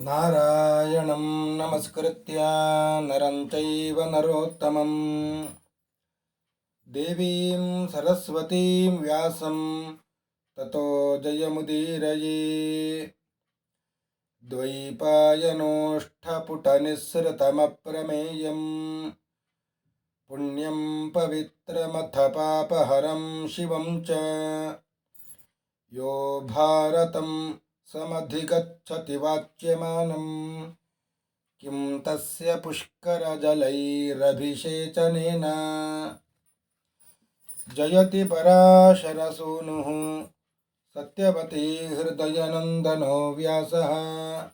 नारायणं नमस्कृत्य नरं चैव नरोत्तमं देवीं सरस्वतीं व्यासं ततो जयमुदीरये। द्वैपायनोष्ठपुटनिःसृतमप्रमेयं पुण्यं पवित्रमथ पापहरं शिवं च। यो भारतं समधिगच्छति वाच्यमानं किं तस्य पुष्करजलैरभिषेचनेन जयति पराशरसूनुः। सत्यवती हृदयनन्दनो व्यासः।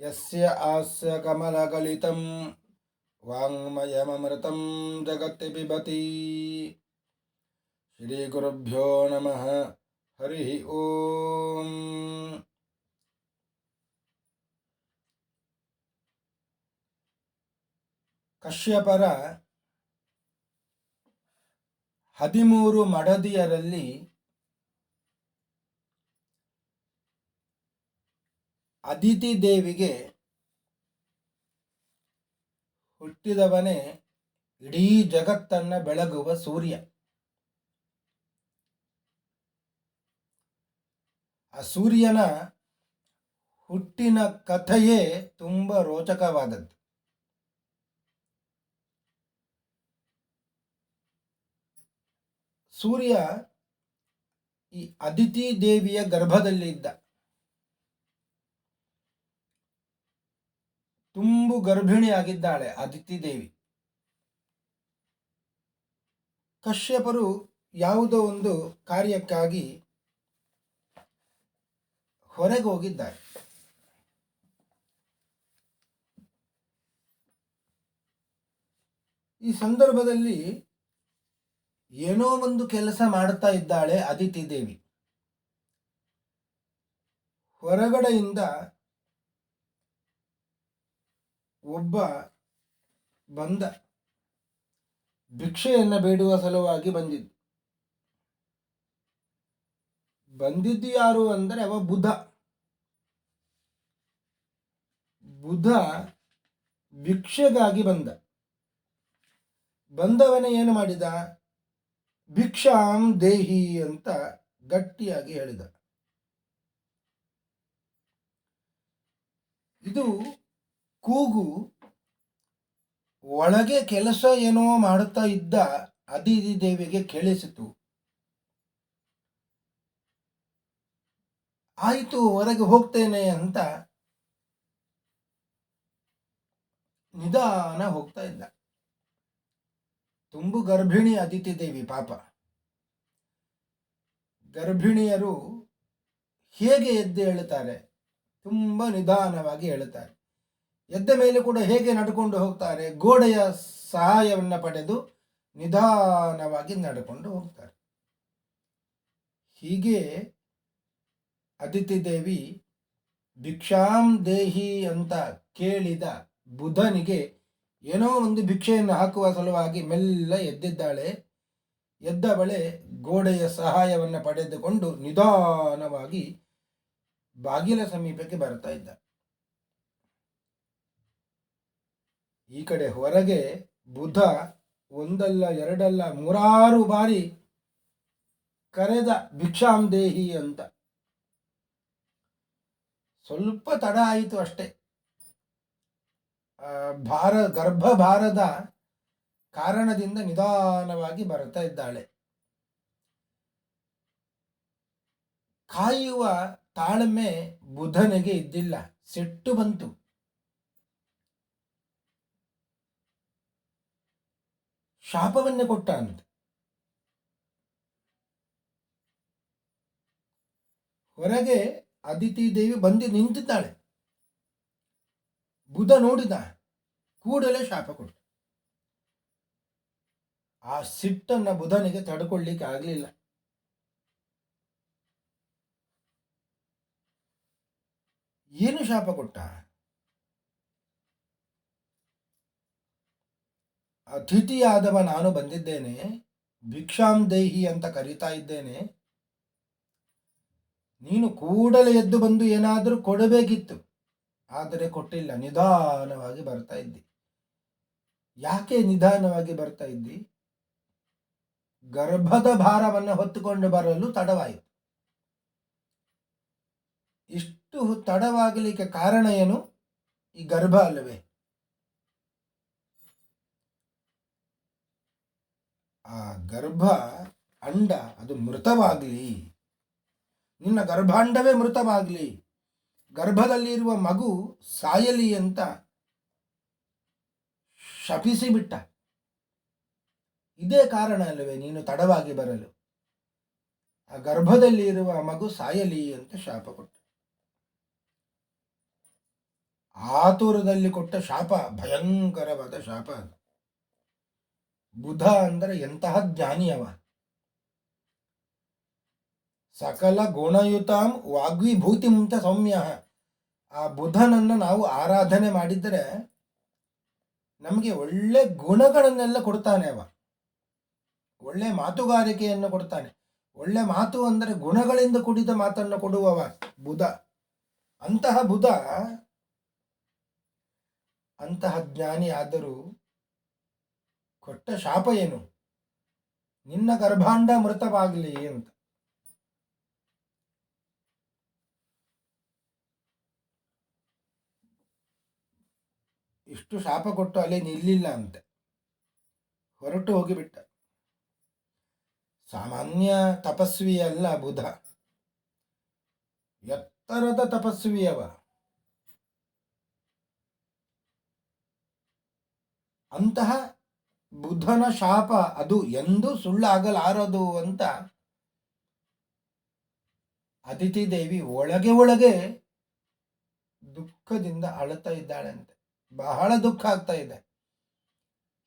यस्य आस्य कमलगलितं वाङ्मयममृतं जगति पिबति श्रीगुरुभ्यो नमः। हरिः ಓಂ. ಕಶ್ಯಪರ ಹದಿಮೂರು ಮಡದಿಯರಲ್ಲಿ ಅದಿತಿ ದೇವಿಗೆ ಹುಟ್ಟಿದವನೇ ಇಡೀ ಜಗತ್ತನ್ನ ಬೆಳಗುವ ಸೂರ್ಯ. ಆ ಸೂರ್ಯನ ಹುಟ್ಟಿನ ಕಥೆಯೇ ತುಂಬ ರೋಚಕವಾದದ್ದು. ಸೂರ್ಯ ಈ ಅದಿತಿ ದೇವಿಯ ಗರ್ಭದಲ್ಲಿದ್ದ ತುಂಬು ಗರ್ಭಿಣಿಯಾಗಿದ್ದಾಳೆ ಅದಿತಿ ದೇವಿ. ಕಶ್ಯಪರು ಯಾವುದೋ ಒಂದು ಕಾರ್ಯಕ್ಕಾಗಿ ಹೊರಗೆ ಹೋಗಿದ್ದಾರೆ. ಈ ಸಂದರ್ಭದಲ್ಲಿ ಏನೋ ಒಂದು ಕೆಲಸ ಮಾಡುತ್ತಾ ಇದ್ದಾಳೆ ಅದಿತಿ ದೇವಿ. ಹೊರಗಡೆಯಿಂದ ಒಬ್ಬ ಬಂದ, ಭಿಕ್ಷೆಯನ್ನು ಬೇಡುವ ಸಲುವಾಗಿ ಬಂದಿದ್ದು. ಬಂದಿದ್ದು ಯಾರು ಅಂದರೆ ಅವ ಬುಧ. ಬುಧ ಭಿಕ್ಷೆಗಾಗಿ ಬಂದ. ಬಂದವನ ಏನು ಮಾಡಿದ? ಭಿಕ್ಷಾಂ ದೇಹಿ ಅಂತ ಗಟ್ಟಿಯಾಗಿ ಹೇಳಿದ. ಇದು ಕೂಗು ಒಳಗೆ ಕೆಲಸ ಏನೋ ಮಾಡುತ್ತಾ ಇದ್ದ ಅದಿತಿ ದೇವಿಗೆ ಕೇಳಿಸಿತು. ಆಯಿತು, ಹೊರಗೆ ಹೋಗ್ತೇನೆ ಅಂತ ನಿಧಾನ ಹೋಗ್ತಾ ಇದ್ದ ತುಂಬು ಗರ್ಭಿಣಿ ಅದಿತಿ ದೇವಿ ಪಾಪ. ಗರ್ಭಿಣಿಯರು ಹೇಗೆ ಎದ್ದು ಹೇಳುತ್ತಾರೆ ತುಂಬ ನಿಧಾನವಾಗಿ ಹೇಳುತ್ತಾರೆ ಎದ್ದ ಮೇಲೆ ಕೂಡ ಹೇಗೆ ನಡ್ಕೊಂಡು ಹೋಗ್ತಾರೆ? ಗೋಡೆಯ ಸಹಾಯವನ್ನು ಪಡೆದು ನಿಧಾನವಾಗಿ ನಡ್ಕೊಂಡು ಹೋಗ್ತಾರೆ. ಹೀಗೆ ಅದಿತಿ ದೇವಿ ಭಿಕ್ಷಾಂ ದೇಹಿ ಅಂತ ಕೇಳಿದ ಬುಧನಿಗೆ ಏನೋ ಒಂದು ಭಿಕ್ಷೆಯನ್ನು ಹಾಕುವ ಸಲುವಾಗಿ ಮೆಲ್ಲ ಎದ್ದಿದ್ದಾಳೆ. ಎದ್ದವಳೆ ಗೋಡೆಯ ಸಹಾಯವನ್ನು ಪಡೆದುಕೊಂಡು ನಿಧಾನವಾಗಿ ಬಾಗಿಲ ಸಮೀಪಕ್ಕೆ ಬರ್ತಾ ಇದ್ದ. ಈ ಕಡೆ ಹೊರಗೆ ಬುಧ ಒಂದಲ್ಲ ಎರಡಲ್ಲ ಮೂರಾರು ಬಾರಿ ಕರೆದ ಭಿಕ್ಷಾಂ ದೇಹಿ ಅಂತ. ಸ್ವಲ್ಪ ತಡ ಆಯಿತು ಅಷ್ಟೇ. ಭಾರ, ಗರ್ಭಭಾರದ ಕಾರಣದಿಂದ ನಿಧಾನವಾಗಿ ಬರ್ತಾ ಇದ್ದಾಳೆ. ಕಾಯುವ ತಾಳ್ಮೆ ಬುಧನಿಗೆ ಇದ್ದಿಲ್ಲ. ಸಿಟ್ಟು ಬಂತು. ಶಾಪವನ್ನೇ ಕೊಟ್ಟ ಅಂತ. ಹೊರಗೆ ಅದಿತಿ ದೇವಿ ಬಂದು ನಿಂತಿದ್ದಾಳೆ. ಬುಧ ನೋಡಿದ ಕೂಡಲೇ ಶಾಪ ಕೊಟ್ಟ ಆ ಸಿಟ್ಟನ್ನು ಬುಧನಿಗೆ ತಡ್ಕೊಳ್ಳಿಕ್ಕೆ ಆಗಲಿಲ್ಲ. ಏನು ಶಾಪ ಕೊಟ್ಟ? ಅತಿಥಿಯಾದವ ನಾನು ಬಂದಿದ್ದೇನೆ. ಭಿಕ್ಷಾಂ ದೇಹಿ ಅಂತ ಕರೀತಾ ಇದ್ದೇನೆ. ನೀನು ಕೂಡಲೇ ಎದ್ದು ಬಂದು ಏನಾದರೂ ಕೊಡಬೇಕಿತ್ತು. ಆದರೆ ಕೊಟ್ಟಿಲ್ಲ. ನಿಧಾನವಾಗಿ ಬರ್ತಾ ಇದ್ದಿ. ಯಾಕೆ ನಿಧಾನವಾಗಿ ಬರ್ತಾ ಇದ್ದಿ? ಗರ್ಭದ ಭಾರವನ್ನು ಹೊತ್ತುಕೊಂಡು ಬರಲು ತಡವಾಯಿತು. ಇಷ್ಟು ತಡವಾಗಲಿಕ್ಕೆ ಕಾರಣ ಏನು? ಈ ಗರ್ಭ ಅಲ್ಲವೇ? ಆ ಗರ್ಭ ಅಂಡ, ಅದು ಮೃತವಾಗಲಿ. ನಿನ್ನ ಗರ್ಭಾಂಡವೇ ಮೃತವಾಗಲಿ. ಗರ್ಭದಲ್ಲಿರುವ ಮಗು ಸಾಯಲಿ ಅಂತ ಶಪಿಸಿಬಿಟ್ಟ. ಇದೇ ಕಾರಣ ಅಲ್ಲವೇ ನೀನು ತಡವಾಗಿ ಬರಲು. ಆ ಗರ್ಭದಲ್ಲಿ ಇರುವ ಮಗು ಸಾಯಲಿ ಅಂತ ಶಾಪ ಕೊಟ್ಟ. ಆತುರದಲ್ಲಿ ಕೊಟ್ಟ ಶಾಪ ಭಯಂಕರವಾದ ಶಾಪ ಅದು. ಬುಧ ಅಂದರೆ ಎಂತಹ ಜ್ಞಾನಿ ಅವ. ಸಕಲ ಗುಣಯುತಾಂ ವಾಗ್ವಿಭೂತಿ ಮುಂತ ಸೌಮ್ಯ ಆ ಬುಧನನ್ನು ನಾವು ಆರಾಧನೆ ಮಾಡಿದರೆ ನಮಗೆ ಒಳ್ಳೆ ಗುಣಗಳನ್ನೆಲ್ಲ ಕೊಡ್ತಾನೆ ಅವ. ಒಳ್ಳೆ ಮಾತುಗಾರಿಕೆಯನ್ನು ಕೊಡ್ತಾನೆ. ಒಳ್ಳೆ ಮಾತು ಅಂದರೆ ಗುಣಗಳಿಂದ ಕೂಡಿದ ಮಾತನ್ನು ಕೊಡುವವ ಬುಧ. ಅಂತಹ ಬುಧ ಅಂತಹ ಜ್ಞಾನಿ ಆದರೂ ಕೊಟ್ಟ ಶಾಪ ಏನು? ನಿನ್ನ ಗರ್ಭಾಂಡ ಮೃತವಾಗಲಿ ಅಂತ. ಇಷ್ಟು ಶಾಪ ಕೊಟ್ಟು ಅಲ್ಲೇ ನಿಲ್ಲಿಲ್ಲ ಅಂತೆ. ಹೊರಟು ಹೋಗಿಬಿಟ್ಟ. ಸಾಮಾನ್ಯ ತಪಸ್ವಿ ಅಲ್ಲ ಬುಧ. ಎತ್ತರದ ತಪಸ್ವಿಯವ ಅಂತಹ ಬುಧನ ಶಾಪ ಅದು ಎಂದೂ ಸುಳ್ಳಾಗಲಾರದು ಅಂತ ಅದಿತಿ ದೇವಿ ಒಳಗೆ ಒಳಗೆ ದುಃಖದಿಂದ ಅಳುತ್ತಾ ಇದ್ದಾಳಂತೆ. ಬಹಳ ದುಃಖ ಆಗ್ತಾ ಇದೆ.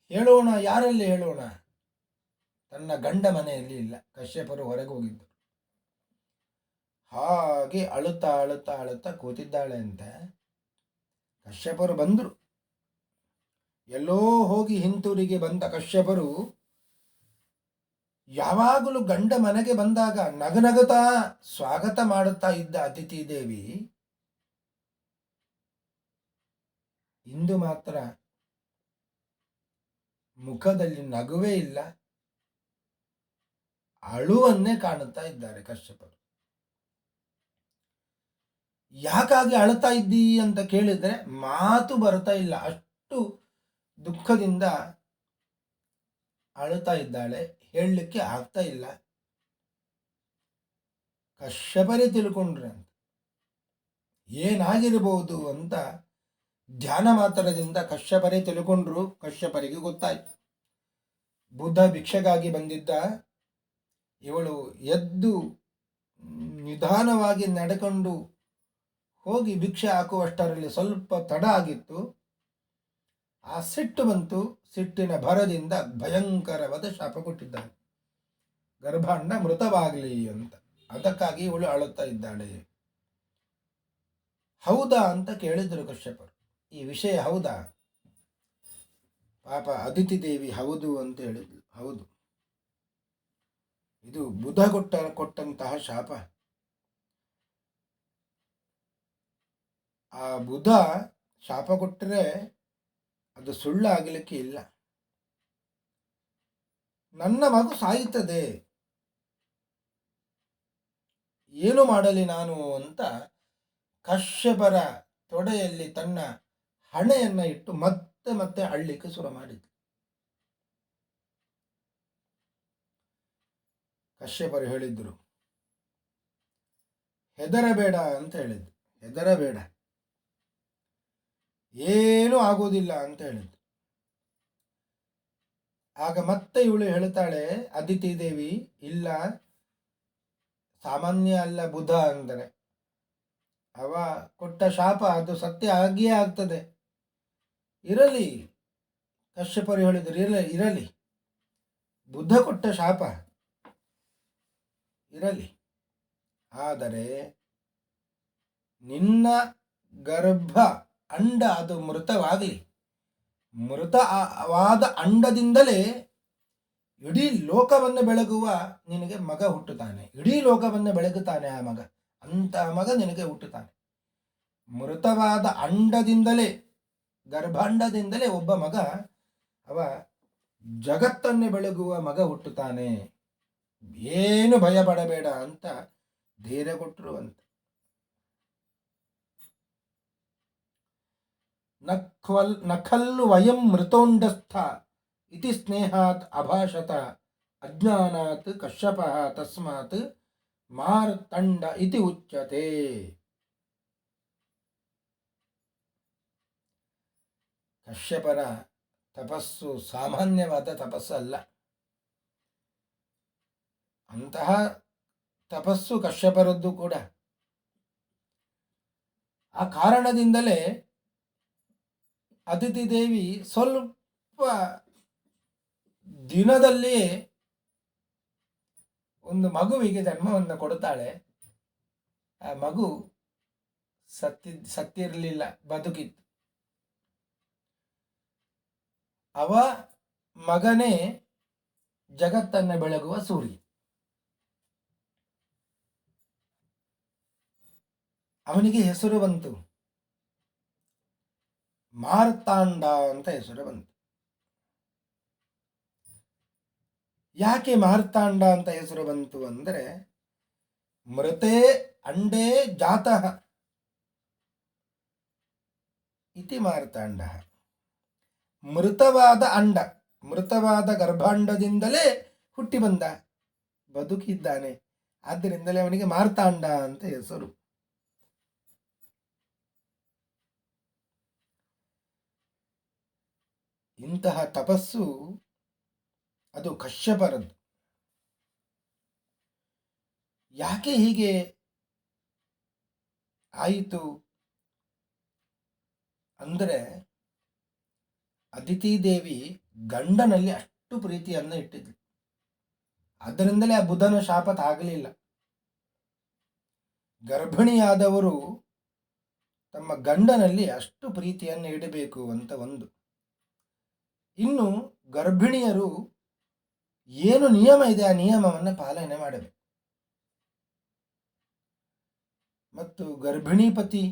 ಹೇಳೋಣ, ಯಾರಲ್ಲಿ ಹೇಳೋಣ? ತನ್ನ ಗಂಡ ಮನೆಯಲ್ಲಿ ಇಲ್ಲ. ಕಶ್ಯಪರು ಹೊರಗೆ ಹೋಗಿದ್ದು. ಹಾಗೆ ಅಳುತ್ತಾ ಅಳುತ್ತಾ ಅಳುತ್ತಾ ಕೂತಿದ್ದಾಳೆ ಅಂತ ಕಶ್ಯಪರು ಬಂದರು. ಎಲ್ಲೋ ಹೋಗಿ ಹಿಂತೂರಿಗೆ ಬಂದ ಕಶ್ಯಪರು ಯಾವಾಗಲೂ ಗಂಡ ಮನೆಗೆ ಬಂದಾಗ ನಗನಗುತ್ತಾ ಸ್ವಾಗತ ಮಾಡುತ್ತಾ ಇದ್ದ ಅತಿಥಿ ದೇವಿ ಇಂದು ಮಾತ್ರ ಮುಖದಲ್ಲಿ ನಗುವೇ ಇಲ್ಲ. ಅಳುವನ್ನೇ ಕಾಣುತ್ತಾ ಇದ್ದಾರೆ ಕಶ್ಯಪರು ಯಾಕಾಗಿ ಅಳುತ್ತಾ ಇದ್ದೀ ಅಂತ ಕೇಳಿದ್ರೆ ಮಾತು ಬರ್ತಾ ಇಲ್ಲ. ಅಷ್ಟು ದುಃಖದಿಂದ ಅಳುತ್ತಾ ಇದ್ದಾಳೆ. ಹೇಳಲಿಕ್ಕೆ ಆಗ್ತಾ ಇಲ್ಲ. ಕಶ್ಯಪರೇ ತಿಳ್ಕೊಂಡ್ರೆ ಅಂತ ಏನಾಗಿರಬಹುದು ಅಂತ ಧ್ಯಾನ ಮಾತ್ರದಿಂದ ಕಶ್ಯಪರೇ ತಿಳ್ಕೊಂಡ್ರು ಕಶ್ಯಪರಿಗೆ ಗೊತ್ತಾಯ್ತು. ಬುದ್ಧ ಭಿಕ್ಷೆಗಾಗಿ ಬಂದಿದ್ದ ಇವಳು ಎದ್ದು ನಿಧಾನವಾಗಿ ನಡೆಕೊಂಡು ಹೋಗಿ ಭಿಕ್ಷೆ ಹಾಕುವಷ್ಟರಲ್ಲಿ ಸ್ವಲ್ಪ ತಡ ಆಗಿತ್ತು. ಆ ಸಿಟ್ಟು ಬಂತು. ಸಿಟ್ಟಿನ ಭರದಿಂದ ಭಯಂಕರವಾದ ಶಾಪ ಕೊಟ್ಟಿದ್ದಾಳೆ. ಗರ್ಭಾಂಡ ಮೃತವಾಗಲಿ ಅಂತ. ಅದಕ್ಕಾಗಿ ಇವಳು ಅಳುತ್ತಾ ಇದ್ದಾಳೆ. ಹೌದಾ ಅಂತ ಕೇಳಿದರು ಕಶ್ಯಪರು. ಈ ವಿಷಯ ಹೌದಾ? ಪಾಪ ಅದಿತಿ ದೇವಿ ಹೌದು ಅಂತ ಹೇಳಿದ್ಲು ಹೌದು. ಇದು ಬುಧ ಕೊಟ್ಟ, ಕೊಟ್ಟಂತಹ ಶಾಪ. ಆ ಬುಧ ಶಾಪ ಕೊಟ್ಟರೆ ಅದು ಸುಳ್ಳು ಆಗಲಿಕ್ಕೆ ಇಲ್ಲ. ನನ್ನ ಮಗು ಸಾಯುತ್ತದೆ. ಏನು ಮಾಡಲಿ ನಾನು ಅಂತ ಕಶ್ಯಪರ ತೊಡೆಯಲ್ಲಿ ತನ್ನ ಹಣೆಯನ್ನು ಇಟ್ಟು ಮತ್ತೆ ಮತ್ತೆ ಅಳ್ಳಿಕ್ಕೆ ಶುರು ಮಾಡಿದ್ರು ಕಶ್ಯಪರು ಹೇಳಿದ್ರು, ಹೆದರಬೇಡ ಅಂತ ಹೇಳಿದ್ರು, ಹೆದರಬೇಡ, ಏನೂ ಆಗೋದಿಲ್ಲ ಅಂತ ಹೇಳಿದ್ರು. ಆಗ ಮತ್ತೆ ಇವಳು ಹೇಳ್ತಾಳೆ, ಅದಿತಿ ದೇವಿ, ಇಲ್ಲ, ಸಾಮಾನ್ಯ ಅಲ್ಲ ಬುಧ ಅಂದರೆ. ಅವ ಕೊಟ್ಟ ಶಾಪ ಅದು ಸತ್ಯ ಆಗಿಯೇ ಆಗ್ತದೆ. ಇರಲಿ, ಕಶ್ಯಪರು ಹೇಳಿದರು, ಇರಲಿ ಇರಲಿ. ಬುದ್ಧ ಕೊಟ್ಟ ಶಾಪ. ಇರಲಿ. ಆದರೆ ನಿನ್ನ ಗರ್ಭ ಅಂಡ ಅದು ಮೃತವಾಗಲಿ. ಮೃತವಾದ ಅಂಡದಿಂದಲೇ ಇಡೀ ಲೋಕವನ್ನು ಬೆಳಗುವ ನಿನಗೆ ಮಗ ಹುಟ್ಟುತ್ತಾನೆ. ಇಡೀ ಲೋಕವನ್ನು ಬೆಳಗುತ್ತಾನೆ ಆ ಮಗ. ಅಂತ ಮಗ ನಿನಗೆ ಹುಟ್ಟುತ್ತಾನೆ. ಮೃತವಾದ ಅಂಡದಿಂದಲೇ ಗರ್ಭಾಂಡದಿಂದಲೇ ಒಬ್ಬ ಮಗ, ಅವ ಜಗತ್ತನ್ನೇ ಬೆಳಗುವ ಮಗ ಹುಟ್ಟುತ್ತಾನೆ. ಏನು ಭಯ ಪಡಬೇಡ ಅಂತ ಧೈರ್ಯ ಕೊಟ್ಟರು ಅಂತ ನಖ್ವಲ್, ನಖಲ್ಲು ವಯಂ ಮೃತೋಂಡಸ್ಥ ಇತಿ ಸ್ನೇಹಾತ್ ಅಭಾಷತ ಅಜ್ಞಾನಾತ್ ಕಶ್ಯಪ ತಸ್ಮಾತ್ ಮಾರ್ತಂಡ ಇತಿ ಉಚ್ಯತೆ. ಕಶ್ಯಪರ ತಪಸ್ಸು ಸಾಮಾನ್ಯವಾದ ತಪಸ್ಸಲ್ಲ. ಅಂತಹ ತಪಸ್ಸು ಕಶ್ಯಪರದ್ದು ಕೂಡ. ಆ ಕಾರಣದಿಂದಲೇ ಅತಿಥಿ ದೇವಿ ಸ್ವಲ್ಪ ದಿನದಲ್ಲಿಯೇ ಒಂದು ಮಗುವಿಗೆ ಜನ್ಮವನ್ನು ಕೊಡುತ್ತಾಳೆ. ಆ ಮಗು ಸತ್ತಿ ಸತ್ತಿರಲಿಲ್ಲ, ಬದುಕಿತ್ತು. ಅವ ಮಗನೇ ಜಗತ್ತನ್ನು ಬೆಳಗುವ ಸೂರ್ಯ. ಅವನಿಗೆ ಹೆಸರು ಬಂತು ಮಾರ್ತಾಂಡ ಅಂತ ಹೆಸರು ಬಂತು. ಯಾಕೆ ಮಾರ್ತಾಂಡ ಅಂತ ಹೆಸರು ಬಂತು ಅಂದರೆ ಮೃತೆ ಅಂಡೇ ಜಾತಃ ಇತಿ ಮಾರ್ತಾಂಡ. ಮೃತವಾದ ಅಂಡ, ಮೃತವಾದ ಗರ್ಭಾಂಡದಿಂದಲೇ ಹುಟ್ಟಿ ಬಂದ, ಬದುಕಿದ್ದಾನೆ. ಆದ್ದರಿಂದಲೇ ಅವನಿಗೆ ಮಾರ್ತಾಂಡ ಅಂತ ಹೆಸರು. ಇಂತಹ ತಪಸ್ಸು ಅದು ಕಶ್ಯಪರದ್ದು. ಯಾಕೆ ಹೀಗೆ ಆಯಿತು? ಅಂದರೆ ಅದಿತಿ ದೇವಿ ಗಂಡನಲ್ಲಿ ಅಷ್ಟು ಪ್ರೀತಿಯನ್ನು ಇಟ್ಟಿದ್ಳು ಅದರಿಂದಲೇ ಆ ಬುಧನ ಶಾಪ ತಾಗಲಿಲ್ಲ ಗರ್ಭಿಣಿಯಾದವರು ತಮ್ಮ ಗಂಡನಲ್ಲಿ ಅಷ್ಟು ಪ್ರೀತಿಯನ್ನು ಇಡಬೇಕು ಅಂತ ಒಂದು. ಇನ್ನು ಗರ್ಭಿಣಿಯರು ಏನು ನಿಯಮ ಇದೆ ಆ ನಿಯಮವನ್ನು ಪಾಲನೆ ಮಾಡಬೇಕು. ಮತ್ತು ಗರ್ಭಿಣಿ ಪತಿ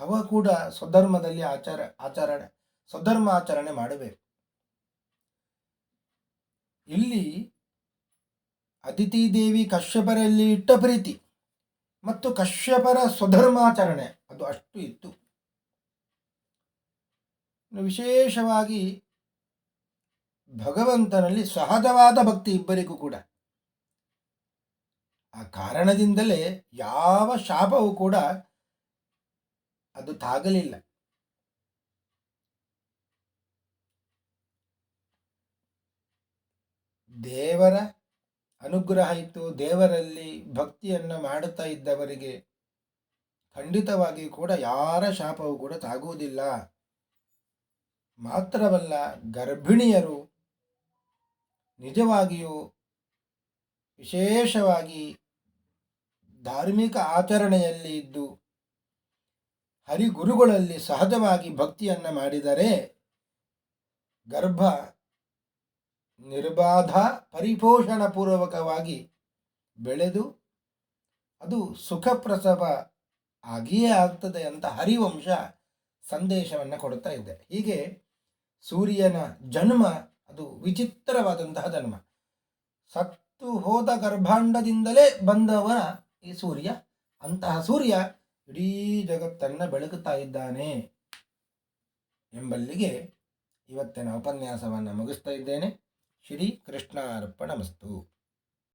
ಅವ ಕೂಡ ಸ್ವಧರ್ಮದಲ್ಲಿ ಆಚಾರ, ಆಚರಣೆ, ಸ್ವಧರ್ಮ ಆಚರಣೆ ಮಾಡಬೇಕು. ಇಲ್ಲಿ ಅತಿಥಿ ದೇವಿ ಕಶ್ಯಪರಲ್ಲಿ ಇಟ್ಟ ಪ್ರೀತಿ ಮತ್ತು ಕಶ್ಯಪರ ಸ್ವಧರ್ಮಾಚರಣೆ ಅದು ಅಷ್ಟು ಇತ್ತು. ವಿಶೇಷವಾಗಿ ಭಗವಂತನಲ್ಲಿ ಸಹಜವಾದ ಭಕ್ತಿ ಇಬ್ಬರಿಗೂ ಕೂಡ. ಆ ಕಾರಣದಿಂದಲೇ ಯಾವ ಶಾಪವೂ ಕೂಡ ಅದು ತಾಗಲಿಲ್ಲ. ದೇವರ ಅನುಗ್ರಹ ಇತ್ತು. ದೇವರಲ್ಲಿ ಭಕ್ತಿಯನ್ನು ಮಾಡುತ್ತಾ ಇದ್ದವರಿಗೆ ಖಂಡಿತವಾಗಿ ಕೂಡ ಯಾರ ಶಾಪವೂ ಕೂಡ ತಾಗುವುದಿಲ್ಲ. ಮಾತ್ರವಲ್ಲ ಗರ್ಭಿಣಿಯರು ನಿಜವಾಗಿಯೂ ವಿಶೇಷವಾಗಿ ಧಾರ್ಮಿಕ ಆಚರಣೆಯಲ್ಲಿ ಇದ್ದು ಹರಿಗುರುಗಳಲ್ಲಿ ಸಹಜವಾಗಿ ಭಕ್ತಿಯನ್ನು ಮಾಡಿದರೆ ಗರ್ಭ ನಿರ್ಬಾಧ ಪರಿಪೋಷಣ ಪೂರ್ವಕವಾಗಿ ಬೆಳೆದು ಅದು ಸುಖಪ್ರಸವ ಆಗಿಯೇ ಆಗ್ತದೆ ಅಂತ ಹರಿವಂಶ ಸಂದೇಶವನ್ನು ಕೊಡುತ್ತಾ ಇದೆ. ಹೀಗೆ ಸೂರ್ಯನ ಜನ್ಮ ಅದು ವಿಚಿತ್ರವಾದಂತಹ ಜನ್ಮ. ಸತ್ತು ಹೋದ ಗರ್ಭಾಂಡದಿಂದಲೇ ಬಂದವನ ಈ ಸೂರ್ಯ. ಅಂತಹ ಸೂರ್ಯ ಇಡೀ ಜಗತ್ತನ್ನು ಬೆಳಗುತ್ತಾ ಇದ್ದಾನೆ ಎಂಬಲ್ಲಿಗೆ ಇವತ್ತಿನ ಉಪನ್ಯಾಸವನ್ನು ಮುಗಿಸ್ತಾ ಇದ್ದೇನೆ. ಶ್ರೀ ಕೃಷ್ಣ ಅರ್ಪಣ ಮಸ್ತು